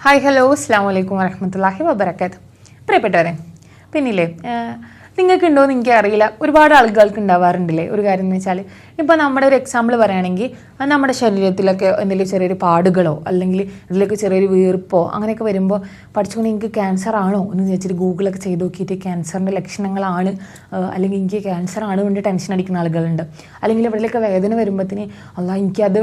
Hi hello അസ്സാം വലൈക്കും വരഹമത്തല്ലാഹി വബർക്കാത്ത് പ്രിയപ്പെട്ടവരെ പിന്നില്ലേ നിങ്ങൾക്ക് ഉണ്ടോ എന്ന് എനിക്കറിയില്ല ഒരുപാട് ആളുകൾക്ക് ഉണ്ടാവാറുണ്ടല്ലേ? ഒരു കാര്യം എന്ന് വെച്ചാൽ ഇപ്പോൾ നമ്മുടെ ഒരു എക്സാമ്പിൾ പറയുകയാണെങ്കിൽ അത് നമ്മുടെ ശരീരത്തിലൊക്കെ എന്തെങ്കിലും ചെറിയൊരു പാടുകളോ അല്ലെങ്കിൽ ഇതിലൊക്കെ ചെറിയൊരു വീർപ്പോ അങ്ങനെയൊക്കെ വരുമ്പോൾ പഠിച്ചുകൊണ്ട് എനിക്ക് ക്യാൻസർ ആണോ എന്ന് വിചാരിച്ചിട്ട് ഗൂഗിളൊക്കെ ചെയ്ത് നോക്കിയിട്ട് ക്യാൻസറിന്റെ ലക്ഷണങ്ങളാണ് അല്ലെങ്കിൽ എനിക്ക് ക്യാൻസർ ആണ് കൊണ്ട് ടെൻഷൻ അടിക്കുന്ന ആളുകളുണ്ട്. അല്ലെങ്കിൽ ഇവിടെയൊക്കെ വേദന വരുമ്പോഴത്തേന് അല്ല എനിക്കത്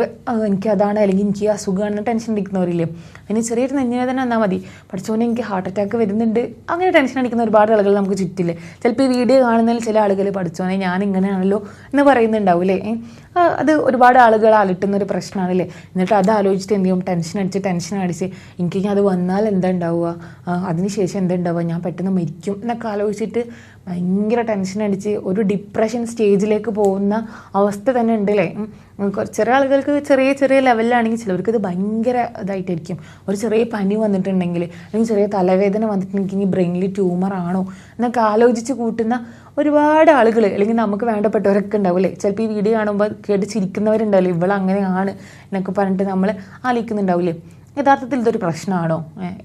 എനിക്കതാണ് അല്ലെങ്കിൽ എനിക്ക് അസുഖമാണെന്ന് ടെൻഷൻ അടിക്കുന്നവരില്ലേ? അതിന് ചെറിയൊരു നെഞ്ഞുവേദന വന്നാൽ മതി. പഠിച്ചുകൊണ്ട് എനിക്ക് ഹാർട്ട് അറ്റാക്ക് വരുന്നുണ്ട്. അങ്ങനെ ടെൻഷൻ അടിക്കുന്ന ഒരുപാട് ആളുകൾ നമുക്ക് ചുറ്റില്ലേ ചിലപ്പോൾ ഈ വീഡിയോ കാണുന്നതിൽ ചില ആളുകൾ പഠിച്ചോനെ ഞാൻ ഇങ്ങനെയാണല്ലോ എന്ന് പറയുന്നുണ്ടാവില്ലേ? അത് ഒരുപാട് ആളുകൾ അലട്ടുന്ന ഒരു പ്രശ്നമാണല്ലേ? എന്നിട്ട് അത് ആലോചിച്ചിട്ട് എന്ത് ചെയ്യും? ടെൻഷൻ അടിച്ച് ടെൻഷൻ അടിച്ച് എനിക്ക് അത് വന്നാൽ എന്താ ഉണ്ടാവുക? അതിനുശേഷം എന്താ ഉണ്ടാവുക? ഞാൻ പെട്ടെന്ന് മരിക്കും എന്നൊക്കെ ആലോചിച്ചിട്ട് ഭയങ്കര ടെൻഷൻ അടിച്ച് ഒരു ഡിപ്രഷൻ സ്റ്റേജിലേക്ക് പോകുന്ന അവസ്ഥ തന്നെ ഉണ്ട് അല്ലേ ചെറിയ ആളുകൾക്ക് ചെറിയ ചെറിയ ലെവലിലാണെങ്കിൽ ചിലവർക്ക് ഇത് ഭയങ്കര ഇതായിട്ടായിരിക്കും. ഒരു ചെറിയ പനി വന്നിട്ടുണ്ടെങ്കിൽ അല്ലെങ്കിൽ ചെറിയ തലവേദന വന്നിട്ടുണ്ടെങ്കിൽ ബ്രെയിനിൽ ട്യൂമർ ആണോ എന്നൊക്കെ ആലോചിച്ച് കൂട്ടുന്ന ഒരുപാട് ആളുകൾ അല്ലെങ്കിൽ നമുക്ക് വേണ്ടപ്പെട്ടവരൊക്കെ ഉണ്ടാവില്ലേ ചിലപ്പോൾ ഈ വീഡിയോ കാണുമ്പോൾ കേട്ട് ചിരിക്കുന്നവരുണ്ടാവില്ലേ? ഇവൾ അങ്ങനെയാണ് എന്നൊക്കെ പറഞ്ഞിട്ട് നമ്മൾ ആലോചിക്കുന്നുണ്ടാവില്ലേ? യഥാർത്ഥത്തിൽ ഇതൊരു പ്രശ്നമാണോ?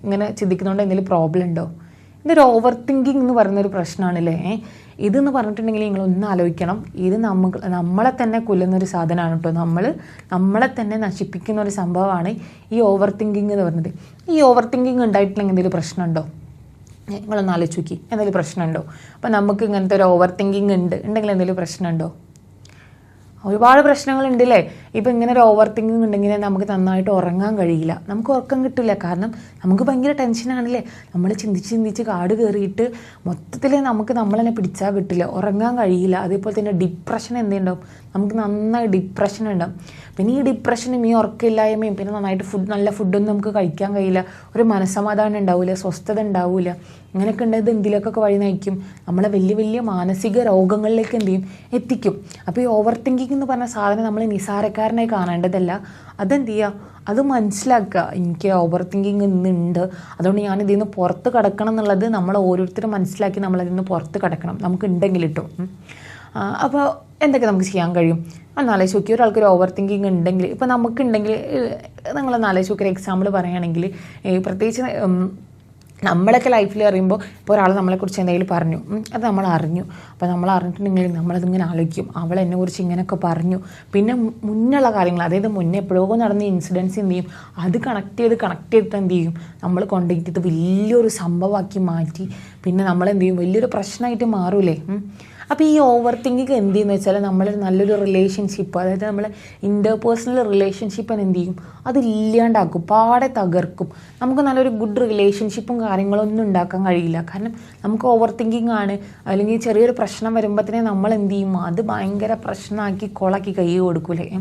ഇങ്ങനെ ചിന്തിക്കുന്നതുകൊണ്ട് എന്തെങ്കിലും പ്രോബ്ലം ഉണ്ടോ? ഇതൊരു ഓവർ തിങ്കിങ് എന്ന് പറയുന്നൊരു പ്രശ്നമാണല്ലേ? ഇതെന്ന് പറഞ്ഞിട്ടുണ്ടെങ്കിൽ നിങ്ങൾ ഒന്ന് ആലോചിക്കണം. ഇത് നമുക്ക് നമ്മളെ തന്നെ കൊല്ലുന്നൊരു സാധനമാണ് കേട്ടോ നമ്മൾ നമ്മളെ തന്നെ നശിപ്പിക്കുന്ന ഒരു സംഭവമാണ് ഈ ഓവർ തിങ്കിങ് എന്ന് പറയുന്നത്. ഈ ഓവർ തിങ്കിങ് ഉണ്ടായിട്ടില്ലെങ്കിൽ എന്തെങ്കിലും പ്രശ്നമുണ്ടോ? നിങ്ങളൊന്ന് ആലോചിച്ച് നോക്കി. എന്തെങ്കിലും പ്രശ്നമുണ്ടോ? അപ്പോൾ നമുക്ക് ഇങ്ങനത്തെ ഒരു ഓവർ തിങ്കിങ് ഉണ്ട്. ഉണ്ടെങ്കിൽ എന്തെങ്കിലും പ്രശ്നമുണ്ടോ? ഒരുപാട് പ്രശ്നങ്ങളുണ്ട് അല്ലേ ഇപ്പം ഇങ്ങനെ ഒരു ഓവർ തിങ്കിങ് ഉണ്ടെങ്കിൽ നമുക്ക് നന്നായിട്ട് ഉറങ്ങാൻ കഴിയില്ല. നമുക്ക് ഉറക്കം കിട്ടില്ല കാരണം നമുക്ക് ഭയങ്കര ടെൻഷനാണല്ലേ നമ്മൾ ചിന്തിച്ച് ചിന്തിച്ച് കാട് കയറിയിട്ട് മൊത്തത്തിൽ നമുക്ക് നമ്മൾ തന്നെ പിടിച്ചാൽ കിട്ടില്ല. ഉറങ്ങാൻ കഴിയില്ല. അതേപോലെ തന്നെ ഡിപ്രഷൻ എന്തുണ്ടാവും? നമുക്ക് നന്നായി ഡിപ്രഷൻ ഉണ്ടാവും. പിന്നെ ഈ ഡിപ്രഷനും ഈ ഉറക്കമില്ലായ്മയും പിന്നെ നന്നായിട്ട് ഫുഡ് നല്ല ഫുഡൊന്നും നമുക്ക് കഴിക്കാൻ കഴിയില്ല. ഒരു മനസ്സമാധാനം ഉണ്ടാവില്ല സ്വസ്ഥത ഉണ്ടാവില്ല ഇങ്ങനെയൊക്കെ ഉണ്ടത് എന്തിലേക്കൊക്കെ വഴി നയിക്കും? നമ്മളെ വലിയ വലിയ മാനസിക രോഗങ്ങളിലേക്ക് എന്ത് ചെയ്യും? എത്തിക്കും. അപ്പോൾ ഈ ഓവർ തിങ്കിങ് എന്ന് പറഞ്ഞ സാധനം നമ്മൾ നിസാരക്കാരനായി കാണേണ്ടതല്ല. അതെന്ത് ചെയ്യുക അത് മനസ്സിലാക്കുക. എനിക്ക് ഓവർ തിങ്കിങ് ഇന്നുണ്ട്. അതുകൊണ്ട് ഞാൻ ഇതിൽ നിന്ന് പുറത്ത് കിടക്കണം എന്നുള്ളത് നമ്മൾ ഓരോരുത്തരും മനസ്സിലാക്കി നമ്മൾ അതിൽ നിന്ന് പുറത്ത് കിടക്കണം. നമുക്ക് ഉണ്ടെങ്കിൽ കിട്ടും അപ്പോൾ എന്തൊക്കെ നമുക്ക് ചെയ്യാൻ കഴിയും? ഒന്നാലോചിച്ച് നോക്കി ഒരാൾക്ക് ഒരു ഓവർ തിങ്കിങ് ഉണ്ടെങ്കിൽ ഇപ്പോൾ നമുക്കുണ്ടെങ്കിൽ നിങ്ങളൊന്ന് നാലേ ഒരു എക്സാമ്പിൾ പറയുകയാണെങ്കിൽ പ്രത്യേകിച്ച് നമ്മളൊക്കെ ലൈഫിൽ അറിയുമ്പോൾ ഇപ്പോൾ ഒരാൾ നമ്മളെക്കുറിച്ച് എന്തെങ്കിലും പറഞ്ഞു അത് നമ്മൾ അറിഞ്ഞു. അപ്പോൾ നമ്മൾ അറിഞ്ഞിട്ടുണ്ടെങ്കിൽ നമ്മളതിങ്ങനെ ആലോചിക്കും. അവൾ എന്നെ കുറിച്ച് ഇങ്ങനെയൊക്കെ പറഞ്ഞു. പിന്നെ മുന്നുള്ള കാര്യങ്ങൾ അതായത് മുന്നേ എപ്പോഴോ നടന്ന ഇൻസിഡൻസ് എന്ത് ചെയ്യും? അത് കണക്ട് ചെയ്ത് കണക്ട് ചെയ്തിട്ട് എന്ത് ചെയ്യും? നമ്മൾ കൊണ്ടുപോയിട്ട് വലിയൊരു സംഭവമാക്കി മാറ്റി. പിന്നെ നമ്മൾ എന്ത് ചെയ്യും? വലിയൊരു പ്രശ്നമായിട്ട് മാറൂലേ. അപ്പോൾ ഈ ഓവർ തിങ്കിങ് എന്ത് ചെയ്യുന്നു വെച്ചാൽ നമ്മൾ നല്ലൊരു റിലേഷൻഷിപ്പ് അതായത് നമ്മൾ ഇന്റർപേഴ്സണൽ റിലേഷൻഷിപ്പ് എന്ത് ചെയ്യും? അത് ഇല്ലാണ്ടാക്കും പാടെ തകർക്കും. നമുക്ക് നല്ലൊരു ഗുഡ് റിലേഷൻഷിപ്പും കാര്യങ്ങളൊന്നും ഉണ്ടാക്കാൻ കഴിയില്ല. കാരണം നമുക്ക് ഓവർ തിങ്കിങ് ആണ്. അല്ലെങ്കിൽ ചെറിയൊരു പ്രശ്നം വരുമ്പോഴത്തേനെ നമ്മൾ എന്ത് ചെയ്യും? അത് ഭയങ്കര പ്രശ്നമാക്കി കൊളാക്കി കൈ കൊടുക്കൂലേ?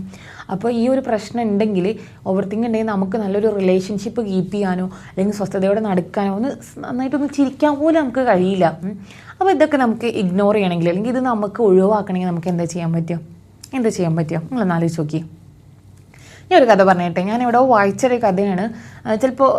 അപ്പോൾ ഈ ഒരു പ്രശ്നം ഉണ്ടെങ്കിൽ ഓവർ തിങ്ക് ഉണ്ടെങ്കിൽ നമുക്ക് നല്ലൊരു റിലേഷൻഷിപ്പ് കീപ്പ് ചെയ്യാനോ അല്ലെങ്കിൽ സ്വസ്ഥതയോടെ നടക്കാനോ ഒന്ന് നന്നായിട്ടൊന്ന് ചിരിക്കാൻ പോലും നമുക്ക് കഴിയില്ല. അപ്പോൾ ഇതൊക്കെ നമുക്ക് ഇഗ്നോർ ചെയ്യണമെങ്കിൽ അല്ലെങ്കിൽ ഇത് നമുക്ക് ഒഴിവാക്കണമെങ്കിൽ നമുക്ക് എന്താ ചെയ്യാൻ പറ്റുക? എന്താ ചെയ്യാൻ പറ്റുക? നിങ്ങളൊന്ന് ആലോചിച്ച് നോക്കി ഞാൻ ഒരു കഥ പറഞ്ഞിട്ടെ. ഞാൻ ഇവിടെ വായിച്ചൊരു കഥയാണ്. ചിലപ്പോൾ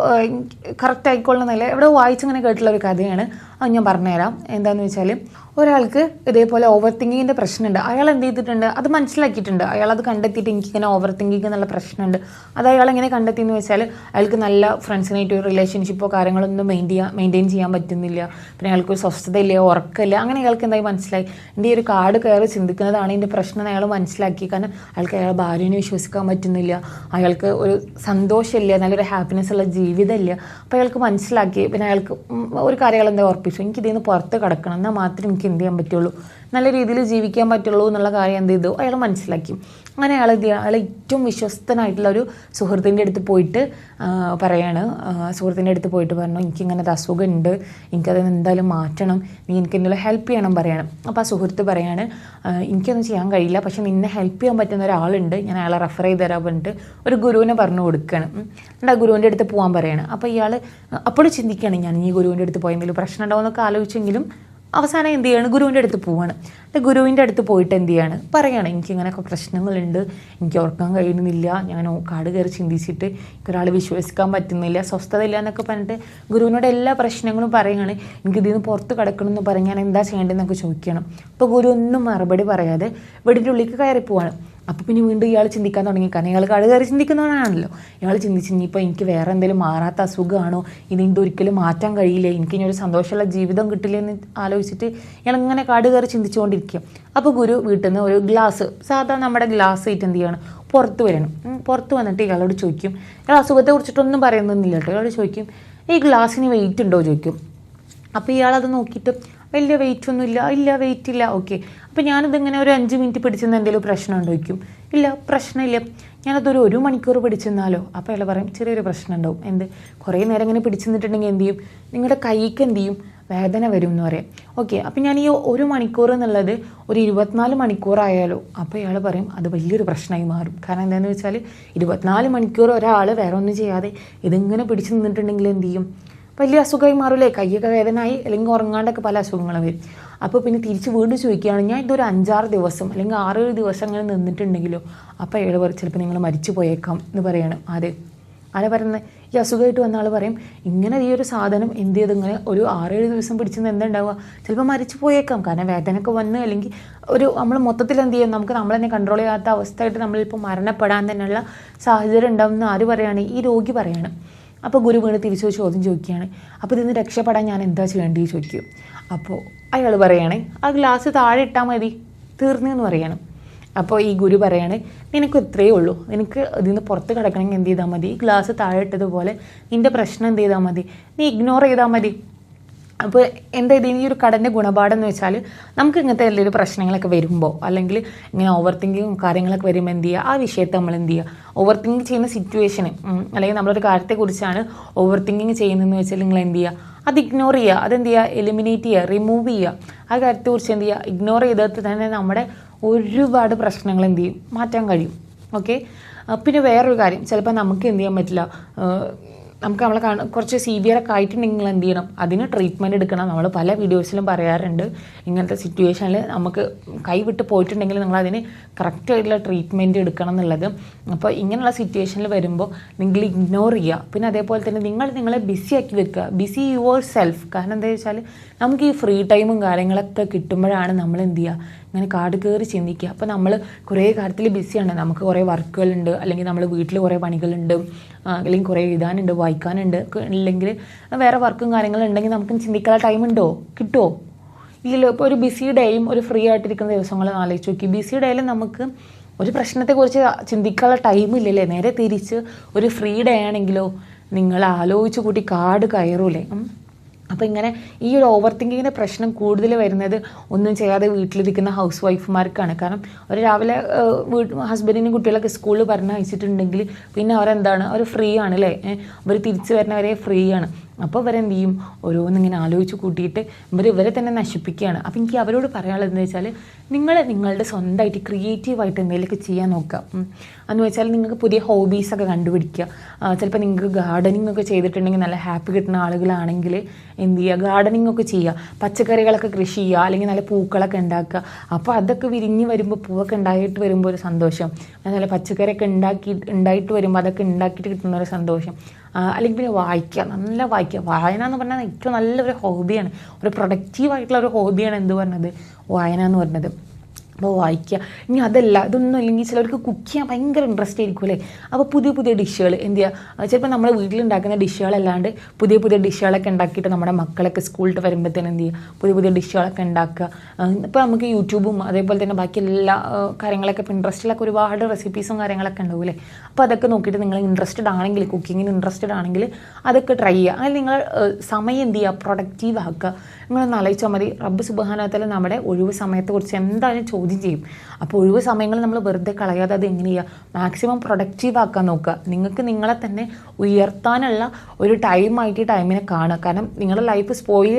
കറക്റ്റ് ആയിക്കൊള്ളുന്നില്ല എവിടെ വായിച്ചിങ്ങനെ കേട്ടിട്ടുള്ള ഒരു കഥയാണ്. അത് ഞാൻ പറഞ്ഞുതരാം. എന്താണെന്ന് വെച്ചാൽ ഒരാൾക്ക് ഇതേപോലെ ഓവർ തിങ്കിങ്ങിന്റെ പ്രശ്നമുണ്ട്. അയാൾ എന്ത് ചെയ്തിട്ടുണ്ട്? അത് മനസ്സിലാക്കിയിട്ടുണ്ട്. അയാൾ അത് കണ്ടെത്തിയിട്ട് എനിക്കിങ്ങനെ ഓവർ തിങ്കിങ് എന്നുള്ള പ്രശ്നമുണ്ട്. അത് അയാൾ എങ്ങനെ കണ്ടെത്തിയെന്ന് വെച്ചാൽ അയാൾക്ക് നല്ല ഫ്രണ്ട്സിനായിട്ട് ഒരു റിലേഷൻഷിപ്പോ കാര്യങ്ങളൊന്നും മെയിൻ ചെയ്യാൻ മെയിന്റെയിൻ ചെയ്യാൻ പറ്റുന്നില്ല. പിന്നെ അയാൾക്ക് ഒരു സ്വസ്ഥതയില്ല ഉറക്കമില്ല. അങ്ങനെ അയാൾക്ക് എന്തായി? മനസ്സിലായി. എന്റെ ഈ ഒരു കാർഡ് കയറി ചിന്തിക്കുന്നതാണ് എന്റെ പ്രശ്നം അയാൾ മനസ്സിലാക്കി. കാരണം അയാൾക്ക് അയാൾ ഭാര്യനെ വിശ്വസിക്കാൻ പറ്റുന്നില്ല. അയാൾക്ക് ഒരു സന്തോഷമില്ല. നല്ലൊരു ഹാപ്പിനെസ് ഉള്ള ജീവിതമില്ല. അപ്പോൾ അയാൾക്ക് മനസ്സിലാക്കി. പിന്നെ അയാൾക്ക് ഒരു കാര്യം അയാൾ എന്താ ഉറപ്പിച്ചു? എനിക്ക് ഇതിൽ നിന്ന് പുറത്ത് കിടക്കണം. എന്നാൽ മാത്രമേ എനിക്ക് എന്ത് ചെയ്യാൻ പറ്റുള്ളൂ? നല്ല രീതിയിൽ ജീവിക്കാൻ പറ്റുള്ളൂ എന്നുള്ള കാര്യം എന്ത് ചെയ്തു? അയാൾ മനസ്സിലാക്കി. അങ്ങനെ അയാൾ എന്ത് അയാൾ ഏറ്റവും വിശ്വസ്തനായിട്ടുള്ള ഒരു സുഹൃത്തിന്റെ അടുത്ത് പോയിട്ട് പറയാണ്. സുഹൃത്തിന്റെ അടുത്ത് പോയിട്ട് പറഞ്ഞു എനിക്കിങ്ങനെ ഒരു അസുഖം ഉണ്ട് എനിക്കത് എന്തായാലും മാറ്റണം. നീ എനിക്ക് എന്തെങ്കിലും ഹെൽപ്പ് ചെയ്യണം പറയണം. അപ്പോൾ ആ സുഹൃത്ത് പറയാണ് എനിക്കൊന്നും ചെയ്യാൻ കഴിയില്ല. പക്ഷെ നിന്നെ ഹെൽപ്പ് ചെയ്യാൻ പറ്റുന്ന ഒരാളുണ്ട്. ഞാൻ അയാളെ റെഫർ ചെയ്ത് തരാൻ പറഞ്ഞിട്ട് ഒരു ഗുരുവിനെ പറഞ്ഞു കൊടുക്കുകയാണ്. എന്നിട്ട് ആ ഗുരുവിന്റെ അടുത്ത് പോകാൻ പറയാണ്. അപ്പോൾ ഇയാൾ അപ്പോഴും ചിന്തിക്കുകയാണ് ഞാൻ ഈ ഗുരുവിന്റെ അടുത്ത് പോയി എന്തെങ്കിലും പ്രശ്നം ഉണ്ടാവുമെന്നൊക്കെ ആലോചിച്ചെങ്കിലും അവസാനം എന്ത് ചെയ്യാണ്? ഗുരുവിന്റെ അടുത്ത് പോവാണ്. എന്നിട്ട് ഗുരുവിന്റെ അടുത്ത് പോയിട്ട് എന്ത് ചെയ്യാണ്? പറയുകയാണ് എനിക്ക് ഇങ്ങനെയൊക്കെ പ്രശ്നങ്ങളുണ്ട്. എനിക്ക് ഓർക്കാൻ കഴിയുന്നില്ല. ഞാൻ കാട് കയറി ചിന്തിച്ചിട്ട് ഒരാൾ വിശ്വസിക്കാൻ പറ്റുന്നില്ല സ്വസ്ഥത ഇല്ല എന്നൊക്കെ പറഞ്ഞിട്ട് ഗുരുവിനോട് എല്ലാ പ്രശ്നങ്ങളും പറയുകയാണ് എനിക്ക് ഇതിൽ നിന്ന് പുറത്ത് കിടക്കണം എന്ന് പറഞ്ഞ് ഞാൻ എന്താ ചെയ്യേണ്ടതെന്നൊക്കെ ചോദിക്കണം അപ്പോൾ ഗുരു ഒന്നും മറുപടി പറയാതെ വീടിന്റെ ഉള്ളിലേക്ക് കയറി പോവാണ് അപ്പോൾ പിന്നെ വീണ്ടും ഇയാൾ ചിന്തിക്കാൻ തുടങ്ങി. കാരണം ഇയാൾ കട കയറി ചിന്തിക്കുന്നവനാണല്ലോ. ഇയാൾ ചിന്തിച്ച് ഇനിയിപ്പോൾ എനിക്ക് വേറെ എന്തെങ്കിലും മാറാത്ത അസുഖമാണോ ഇത് ഒരിക്കലും മാറ്റാൻ കഴിയില്ല. എനിക്ക് ഇനി ഒരു സന്തോഷമുള്ള ജീവിതം കിട്ടില്ല എന്ന് ആലോചിച്ചിട്ട് ഇയാൾ ഇങ്ങനെ കാട് കയറി ചിന്തിച്ചുകൊണ്ടിരിക്കുക. അപ്പോൾ ഗുരു വീട്ടിൽ നിന്ന് ഒരു ഗ്ലാസ് സാധാരണ നമ്മുടെ ഗ്ലാസ് ആയിട്ട് എന്ത് ചെയ്യണം? പുറത്ത് വരണം. പുറത്ത് വന്നിട്ട് ഇയാളോട് ചോദിക്കും. ഇയാൾ അസുഖത്തെ കുറിച്ചിട്ടൊന്നും പറയുന്നൊന്നുമില്ല കേട്ടോ. ഇയാളോട് ചോദിക്കും ഈ ഗ്ലാസ്സിന് വെയിറ്റ് ഉണ്ടോ? ചോദിക്കും. അപ്പോൾ ഇയാളത് നോക്കിയിട്ട് വലിയ വെയിറ്റ് ഒന്നുമില്ല. ഇല്ല വെയിറ്റ് ഇല്ല. ഓക്കെ അപ്പോൾ ഞാനിതിങ്ങനെ ഒരു അഞ്ച് മിനിറ്റ് പിടിച്ചെന്ന് എന്തെങ്കിലും പ്രശ്നം ഉണ്ടോ ചോദിക്കും. ഇല്ല പ്രശ്നമില്ല. ഞാനതൊരു ഒരു മണിക്കൂർ പിടിച്ചെന്നാലോ? അപ്പോൾ അയാൾ പറയും ചെറിയൊരു പ്രശ്നം ഉണ്ടാവും എന്ത്? കുറേ നേരം ഇങ്ങനെ പിടിച്ചു നിന്നിട്ടുണ്ടെങ്കിൽ എന്ത് ചെയ്യും? നിങ്ങളുടെ കൈക്ക് എന്ത് ചെയ്യും? വേദന വരും എന്ന് പറയാം. ഓക്കെ അപ്പം ഞാൻ ഈ ഒരു മണിക്കൂർ എന്നുള്ളത് ഒരു ഇരുപത്തിനാല് മണിക്കൂറായാലോ അപ്പോൾ ഇയാൾ പറയും അത് വലിയൊരു പ്രശ്നമായി മാറും. കാരണം എന്താണെന്ന് വെച്ചാൽ ഇരുപത്തിനാല് മണിക്കൂർ ഒരാൾ വേറെ ഒന്നും ചെയ്യാതെ ഇതിങ്ങനെ പിടിച്ചു നിന്നിട്ടുണ്ടെങ്കിൽ എന്ത് ചെയ്യും? വലിയ അസുഖമായി മാറില്ലേ കൈയൊക്കെ വേദനയായി അല്ലെങ്കിൽ ഉറങ്ങാണ്ടൊക്കെ പല അസുഖങ്ങളും വരും. അപ്പോൾ പിന്നെ തിരിച്ച് വീണ്ടും ചോദിക്കുകയാണ് ഞാൻ ഇതൊരു അഞ്ചാറ് ദിവസം അല്ലെങ്കിൽ ആറേഴ് ദിവസം അങ്ങനെ നിന്നിട്ടുണ്ടെങ്കിലോ? അപ്പോൾ ഏഴ് പറയും ചിലപ്പോൾ നിങ്ങൾ മരിച്ചു പോയേക്കാം എന്ന് പറയാണ് ആര്. ആരാ പറയുന്നത് ഈ അസുഖമായിട്ട് വന്ന ആൾ പറയും ഇങ്ങനെ ഈ ഒരു സാധനം എന്ത് ചെയ്ത്? ഇങ്ങനെ ഒരു ആറേഴ് ദിവസം പിടിച്ചെന്ന് എന്തുണ്ടാവുക? ചിലപ്പോൾ മരിച്ചു പോയേക്കാം. കാരണം വേദനയൊക്കെ വന്ന് അല്ലെങ്കിൽ ഒരു നമ്മൾ മൊത്തത്തിൽ എന്ത് ചെയ്യും? നമുക്ക് നമ്മൾ തന്നെ കൺട്രോൾ ചെയ്യാത്ത അവസ്ഥയായിട്ട് നമ്മളിപ്പോൾ മരണപ്പെടാൻ തന്നെയുള്ള സാഹചര്യം ഉണ്ടാവുമെന്ന് ആര് പറയാണ്? ഈ രോഗി പറയാണ്. അപ്പോൾ ഗുരു വീണ് തിരിച്ചു ചോദ്യം ചോദിക്കുകയാണ് അപ്പോൾ ഇതിന് രക്ഷപ്പെടാൻ ഞാൻ എന്താ ചെയ്യേണ്ടി ചോദിക്കും. അപ്പോൾ അയാൾ പറയണേ ആ ഗ്ലാസ് താഴെ ഇട്ടാൽ മതി. തീർന്നു എന്ന് പറയണം. അപ്പോൾ ഈ ഗുരു പറയാണ് നിനക്ക് ഇത്രയേ ഉള്ളൂ. നിനക്ക് ഇതിൽ നിന്ന് പുറത്ത് കിടക്കണമെങ്കിൽ എന്ത് ചെയ്താൽ മതി? ഗ്ലാസ് താഴെ ഇട്ടതുപോലെ നിന്റെ പ്രശ്നം എന്ത് ചെയ്താൽ മതി? നീ ഇഗ്നോർ ചെയ്താൽ മതി. അപ്പോൾ എന്താ ഇത്? ഈ ഒരു കടന്റെ ഗുണപാഠം എന്ന് വെച്ചാൽ നമുക്ക് ഇങ്ങനത്തെ എന്തെങ്കിലും പ്രശ്നങ്ങളൊക്കെ വരുമ്പോൾ അല്ലെങ്കിൽ ഇങ്ങനെ ഓവർ തിങ്കിങ് കാര്യങ്ങളൊക്കെ വരുമ്പോൾ എന്ത് ചെയ്യുക ആ വിഷയത്തെ നമ്മൾ എന്ത് ചെയ്യുക ഓവർ തിങ്ക് ചെയ്യുന്ന സിറ്റുവേഷന് അല്ലെങ്കിൽ നമ്മളൊരു കാര്യത്തെക്കുറിച്ചാണ് ഓവർ തിങ്കിങ് ചെയ്യുന്നതെന്ന് വെച്ചാൽ നിങ്ങൾ എന്ത് ചെയ്യുക അത് ഇഗ്നോർ ചെയ്യുക അതെന്ത് ചെയ്യുക എലിമിനേറ്റ് ചെയ്യുക റിമൂവ് ചെയ്യുക ആ കാര്യത്തെക്കുറിച്ച് എന്ത് ചെയ്യുക ഇഗ്നോർ ചെയ്തിട്ട് തന്നെ നമ്മുടെ ഒരുപാട് പ്രശ്നങ്ങൾ എന്ത് ചെയ്യും? മാറ്റാൻ കഴിയും. ഓക്കെ പിന്നെ വേറൊരു കാര്യം. ചിലപ്പോൾ നമുക്ക് എന്ത് ചെയ്യാൻ പറ്റില്ല? നമുക്ക് നമ്മളെ കാണ കുറച്ച് സീവിയർ ഒക്കെ ആയിട്ടുണ്ടെങ്കിൽ നിങ്ങൾ എന്ത് ചെയ്യണം? അതിന് ട്രീറ്റ്മെന്റ് എടുക്കണം. നമ്മൾ പല വീഡിയോസിലും പറയാറുണ്ട്. ഇങ്ങനത്തെ സിറ്റുവേഷനിൽ നമുക്ക് കൈവിട്ട് പോയിട്ടുണ്ടെങ്കിൽ നിങ്ങൾ അതിന് കറക്റ്റ് ആയിട്ടുള്ള ട്രീറ്റ്മെന്റ് എടുക്കണം എന്നുള്ളത്. അപ്പോൾ ഇങ്ങനെയുള്ള സിറ്റുവേഷനിൽ വരുമ്പോൾ നിങ്ങൾ ഇഗ്നോർ ചെയ്യുക. പിന്നെ അതേപോലെ തന്നെ നിങ്ങൾ നിങ്ങളെ ബിസി ആക്കി വെക്കുക. ബിസി യുവർ സെൽഫ് കാരണം എന്താ വെച്ചാൽ നമുക്ക് ഈ ഫ്രീ ടൈമും കാര്യങ്ങളൊക്കെ കിട്ടുമ്പോഴാണ് നമ്മൾ എന്ത് ചെയ്യുക? ഇങ്ങനെ കാട് കയറി ചിന്തിക്കുക. അപ്പോൾ നമ്മൾ കുറേ കാര്യത്തിൽ ബിസിയാണ്. നമുക്ക് കുറേ വർക്കുകളുണ്ട്. അല്ലെങ്കിൽ നമ്മൾ വീട്ടിൽ കുറേ പണികളുണ്ട്. അല്ലെങ്കിൽ കുറേ എഴുതാനുണ്ട് വായിക്കാനുണ്ട്. അല്ലെങ്കിൽ വേറെ വർക്കും കാര്യങ്ങളും ഉണ്ടെങ്കിൽ നമുക്ക് ചിന്തിക്കാനുള്ള ടൈം ഉണ്ടോ? കിട്ടുമോ ഇല്ലല്ലോ ഇപ്പോൾ ഒരു ബിസി ഡേയും ഒരു ഫ്രീ ആയിട്ടിരിക്കുന്ന ദിവസങ്ങൾ ആലോചിച്ച് നോക്കി. ബിസി ഡേയിൽ നമുക്ക് ഒരു പ്രശ്നത്തെക്കുറിച്ച് ചിന്തിക്കാനുള്ള ടൈം ഇല്ലല്ലേ? നേരെ തിരിച്ച് ഒരു ഫ്രീ ഡേ ആണെങ്കിലോ നിങ്ങൾ ആലോചിച്ച് കൂട്ടി കാട് കയറൂലേ. അപ്പോൾ ഇങ്ങനെ ഈ ഒരു ഓവർ തിങ്കിങ്ങിന്റെ പ്രശ്നം കൂടുതൽ വരുന്നത് ഒന്നും ചെയ്യാതെ വീട്ടിലിരിക്കുന്ന ഹൗസ് വൈഫുമാർക്കാണ് കാരണം അവർ രാവിലെ വീട്ട് ഹസ്ബൻഡിനും കുട്ടികളൊക്കെ സ്കൂളിൽ പറഞ്ഞയച്ചിട്ടുണ്ടെങ്കിൽ പിന്നെ അവരെന്താണ്? അവർ ഫ്രീ ആണ് അല്ലേ അവർ തിരിച്ചു വരുന്നവരെ ഫ്രീ ആണ്. അപ്പോൾ ഇവരെന്ത് ചെയ്യും? ഓരോന്നിങ്ങനെ ആലോചിച്ച് കൂട്ടിയിട്ട് ഇവർ ഇവരെ തന്നെ നശിപ്പിക്കുകയാണ്. അപ്പോൾ എനിക്ക് അവരോട് പറയാനുള്ളത് എന്താ വെച്ചാൽ നിങ്ങൾ നിങ്ങളുടെ സ്വന്തമായിട്ട് ക്രിയേറ്റീവായിട്ട് എന്തെങ്കിലുമൊക്കെ ചെയ്യാൻ നോക്കുക. എന്ന് വെച്ചാൽ നിങ്ങൾക്ക് പുതിയ ഹോബീസൊക്കെ കണ്ടുപിടിക്കുക. ചിലപ്പോൾ നിങ്ങൾക്ക് ഗാർഡനിങ് ഒക്കെ ചെയ്തിട്ടുണ്ടെങ്കിൽ നല്ല ഹാപ്പി കിട്ടുന്ന ആളുകളാണെങ്കിൽ എന്ത് ചെയ്യുക? ഗാർഡനിങ് ഒക്കെ ചെയ്യുക. പച്ചക്കറികളൊക്കെ കൃഷി ചെയ്യുക. അല്ലെങ്കിൽ നല്ല പൂക്കളൊക്കെ ഉണ്ടാക്കുക. അപ്പോൾ അതൊക്കെ വിരിഞ്ഞ് വരുമ്പോൾ പൂവൊക്കെ ഉണ്ടായിട്ട് വരുമ്പോൾ ഒരു സന്തോഷം. നല്ല പച്ചക്കറിയൊക്കെ ഉണ്ടാക്കി ഉണ്ടായിട്ട് വരുമ്പോൾ അതൊക്കെ ഉണ്ടാക്കിയിട്ട് കിട്ടുന്ന ഒരു സന്തോഷം. അല്ലെങ്കിൽ പിന്നെ വായിക്കുക. നല്ല വായിക്കുക. വായന എന്ന് പറഞ്ഞാൽ ഏറ്റവും നല്ലൊരു ഹോബിയാണ് ഒരു പ്രൊഡക്റ്റീവായിട്ടുള്ള ഒരു ഹോബിയാണ് എന്ത് പറഞ്ഞത്? വായന എന്ന് പറഞ്ഞത്. അപ്പോൾ വായിക്കുക ഇനി അതല്ല ഇതൊന്നും അല്ലെങ്കിൽ ചിലർക്ക് കുക്ക് ചെയ്യാൻ ഭയങ്കര ഇൻട്രസ്റ്റ് ആയിരിക്കും അല്ലേ? അപ്പോൾ പുതിയ പുതിയ ഡിഷുകൾ എന്ത് ചെയ്യുക ചിലപ്പോൾ നമ്മൾ വീട്ടിലുണ്ടാക്കുന്ന ഡിഷുകളല്ലാണ്ട് പുതിയ പുതിയ ഡിഷുകളൊക്കെ ഉണ്ടാക്കിയിട്ട് നമ്മുടെ മക്കളൊക്കെ സ്കൂളിൽ വരുമ്പോഴത്തേനും എന്ത് ചെയ്യുക പുതിയ പുതിയ ഡിഷുകളൊക്കെ ഉണ്ടാക്കുക. ഇപ്പോൾ നമുക്ക് യൂട്യൂബും അതേപോലെ തന്നെ ബാക്കി എല്ലാ കാര്യങ്ങളൊക്കെ ഇപ്പോൾ ഇൻട്രസ്റ്റിലൊക്കെ ഒരുപാട് റെസിപ്പീസും കാര്യങ്ങളൊക്കെ ഉണ്ടാവും അല്ലേ? അപ്പോൾ അതൊക്കെ നോക്കിയിട്ട് നിങ്ങൾ ഇൻട്രസ്റ്റഡ് ആണെങ്കിൽ കുക്കിങ്ങിന് ഇൻട്രസ്റ്റഡ് ആണെങ്കിൽ അതൊക്കെ ട്രൈ ചെയ്യുക. അല്ലെങ്കിൽ നിങ്ങൾ സമയം എന്ത് ചെയ്യുക പ്രൊഡക്റ്റീവ് ആക്കുക. നിങ്ങളൊന്ന് ആലോചിച്ചാൽ മതി. റബ്ബ് സുബഹാനത്തിൽ നമ്മുടെ ഒഴിവ് സമയത്തെക്കുറിച്ച് എന്തായാലും ചോദ്യം ചെയ്യും. അപ്പോൾ ഒഴിവ് സമയങ്ങൾ നമ്മൾ വെറുതെ കളയാതെ അത് എങ്ങനെ ചെയ്യുക? മാക്സിമം പ്രൊഡക്റ്റീവ് ആക്കാൻ നോക്കുക. നിങ്ങൾക്ക് നിങ്ങളെ തന്നെ ഉയർത്താനുള്ള ഒരു ടൈമായിട്ട് ടൈമിനെ കാണുക. കാരണം നിങ്ങളുടെ ലൈഫ് സ്പോയിൽ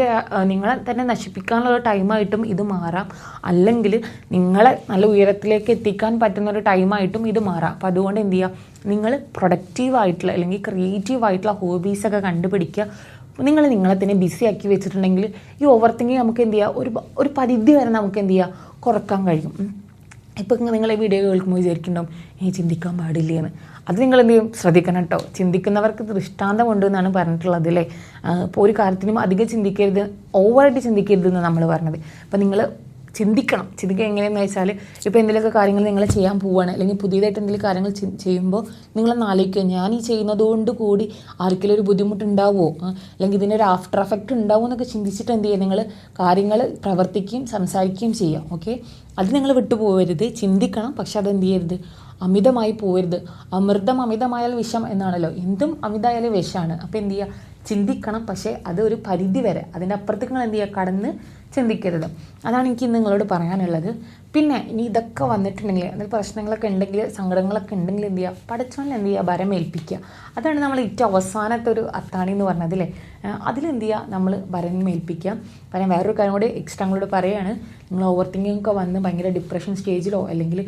നിങ്ങളെ തന്നെ നശിപ്പിക്കാനുള്ള ടൈമായിട്ടും ഇത് മാറാം. അല്ലെങ്കിൽ നിങ്ങളെ നല്ല ഉയരത്തിലേക്ക് എത്തിക്കാൻ പറ്റുന്ന ഒരു ടൈമായിട്ടും ഇത് മാറാം. അപ്പോൾ അതുകൊണ്ട് എന്ത് ചെയ്യുക? നിങ്ങൾ പ്രൊഡക്റ്റീവ് ആയിട്ടുള്ള അല്ലെങ്കിൽ ക്രിയേറ്റീവ് ആയിട്ടുള്ള ഹോബീസൊക്കെ കണ്ടുപിടിക്കുക. നിങ്ങൾ നിങ്ങളെ തന്നെ ബിസി ആക്കി വെച്ചിട്ടുണ്ടെങ്കിൽ ഈ ഓവർ തിങ്കിങ് നമുക്ക് എന്ത് ചെയ്യുക ഒരു ഒരു പരിധി വരെ നമുക്ക് എന്ത് ചെയ്യുക കുറയ്ക്കാൻ കഴിയും. ഇപ്പം നിങ്ങളെ വീഡിയോ കേൾക്കുമ്പോൾ വിചാരിക്കുന്നുണ്ടാവും ഈ ചിന്തിക്കാൻ പാടില്ലേ എന്ന് അത് നിങ്ങൾ എന്ത് ചെയ്യും? ശ്രദ്ധിക്കണം കേട്ടോ ചിന്തിക്കുന്നവർക്ക് ദൃഷ്ടാന്തമുണ്ട് എന്നാണ് പറഞ്ഞിട്ടുള്ളത് അല്ലേ? ഇപ്പോൾ ഒരു കാര്യത്തിനും അധികം ചിന്തിക്കരുത് ഓവറായിട്ട് ചിന്തിക്കരുത് എന്ന് നമ്മൾ പറഞ്ഞത്. അപ്പം നിങ്ങൾ ചിന്തിക്കണം. ചിന്തിക്കുക എങ്ങനെയെന്ന് വെച്ചാൽ ഇപ്പോൾ എന്തെങ്കിലുമൊക്കെ കാര്യങ്ങൾ നിങ്ങൾ ചെയ്യാൻ പോവുകയാണ് അല്ലെങ്കിൽ പുതിയതായിട്ട് എന്തെങ്കിലും കാര്യങ്ങൾ ചെയ്യുമ്പോൾ നിങ്ങളൊന്ന് ആലോചിക്കുക ഞാൻ ഈ ചെയ്യുന്നതുകൊണ്ട് കൂടി ആർക്കെങ്കിലും ഒരു ബുദ്ധിമുട്ടുണ്ടാവുമോ അല്ലെങ്കിൽ ഇതിനൊരു ആഫ്റ്റർ എഫക്റ്റ് ഉണ്ടാവുമോ എന്നൊക്കെ ചിന്തിച്ചിട്ട് എന്ത് ചെയ്യുക? നിങ്ങൾ കാര്യങ്ങൾ പ്രവർത്തിക്കുകയും സംസാരിക്കുകയും ചെയ്യാം ഓക്കെ അത് നിങ്ങൾ വിട്ടുപോകരുത് ചിന്തിക്കണം പക്ഷെ അത് എന്ത് ചെയ്യരുത്? അമിതമായി പോകരുത് അമൃതം അമിതമായാൽ വിഷം എന്നാണല്ലോ. എന്തും അമിതമായാലും വിഷമാണ്. അപ്പോൾ എന്ത് ചെയ്യുക? ചിന്തിക്കണം പക്ഷേ അത് ഒരു പരിധി വരെ. അതിന്റെ അപ്പുറത്തേക്ക് നിങ്ങൾ എന്ത് ചെയ്യുക? കടന്ന് ചിന്തിക്കരുത്. അതാണ് എനിക്ക് നിങ്ങളോട് പറയാനുള്ളത്. പിന്നെ ഇനി ഇതൊക്കെ വന്നിട്ടുണ്ടെങ്കിൽ അതിൽ പ്രശ്നങ്ങളൊക്കെ ഉണ്ടെങ്കിൽ സങ്കടങ്ങളൊക്കെ ഉണ്ടെങ്കിൽ എന്ത് ചെയ്യുക? പഠിച്ചവനിൽ എന്ത് ചെയ്യുക? ഭരമേൽപ്പിക്കുക അതാണ് നമ്മൾ ഏറ്റവും അവസാനത്തെ ഒരു അത്താണി എന്ന് പറഞ്ഞത് അല്ലേ? അതിലെന്ത് ചെയ്യുക? നമ്മൾ ഭരമേൽപ്പിക്കുക പറയാൻ വേറൊരു കാര്യം കൂടി എക്സ്ട്രാ കൂടെ പറയുകയാണ് നിങ്ങൾ ഓവർ തിങ്കിങ് ഒക്കെ വന്ന് ഭയങ്കര ഡിപ്രഷൻ സ്റ്റേജിലോ അല്ലെങ്കിൽ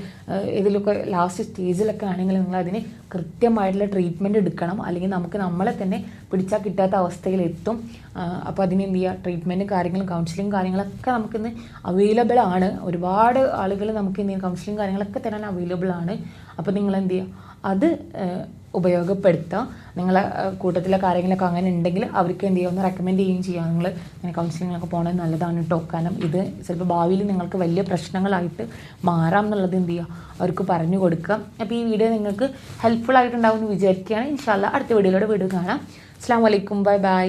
ഇതിലൊക്കെ ലാസ്റ്റ് സ്റ്റേജിലൊക്കെ ആണെങ്കിൽ നിങ്ങൾ അതിന് കൃത്യമായിട്ടുള്ള ട്രീറ്റ്മെന്റ് എടുക്കണം. അല്ലെങ്കിൽ നമുക്ക് നമ്മളെ തന്നെ പിടിച്ചാൽ കിട്ടാത്ത അവസ്ഥയിലെത്തും അപ്പോൾ അതിന് എന്ത് ചെയ്യുക? ട്രീറ്റ്മെന്റും കാര്യങ്ങളും കൗൺസിലിംഗ് കാര്യങ്ങളൊക്കെ നമുക്കിന്ന് അവൈലബിൾ ആണ്. ഒരുപാട് ആളുകൾ നമുക്ക് എന്ത് കൗൺസിലിംഗ് കാര്യങ്ങളൊക്കെ തരാൻ അവൈലബിൾ ആണ്. അപ്പോൾ നിങ്ങൾ എന്ത് ചെയ്യുക അത് ഉപയോഗപ്പെടുത്തുക നിങ്ങളെ കൂട്ടത്തിലെ കാര്യങ്ങളൊക്കെ അങ്ങനെ ഉണ്ടെങ്കിൽ അവർക്ക് എന്ത് ചെയ്യുക ഒന്ന് റെക്കമെൻഡ് ചെയ്യുകയും ചെയ്യുക നിങ്ങൾ ഇങ്ങനെ കൗൺസിലിങ്ങിനൊക്കെ പോകണത് നല്ലതാണ് കേട്ടോ കാരണം ഇത് ചിലപ്പോൾ ഭാവിയിൽ നിങ്ങൾക്ക് വലിയ പ്രശ്നങ്ങളായിട്ട് മാറാം എന്നുള്ളത് എന്ത് ചെയ്യുക അവർക്ക് പറഞ്ഞു കൊടുക്കുക. അപ്പോൾ ഈ വീഡിയോ നിങ്ങൾക്ക് ഹെൽപ്ഫുൾ ആയിട്ടുണ്ടാവും എന്ന് വിചാരിക്കുകയാണ്. ഇൻഷാല്ല അടുത്ത വീഡിയോയിലൂടെ വീഡിയോ കാണാം. അസ്സാം വലൈക്കും ബൈ ബൈ.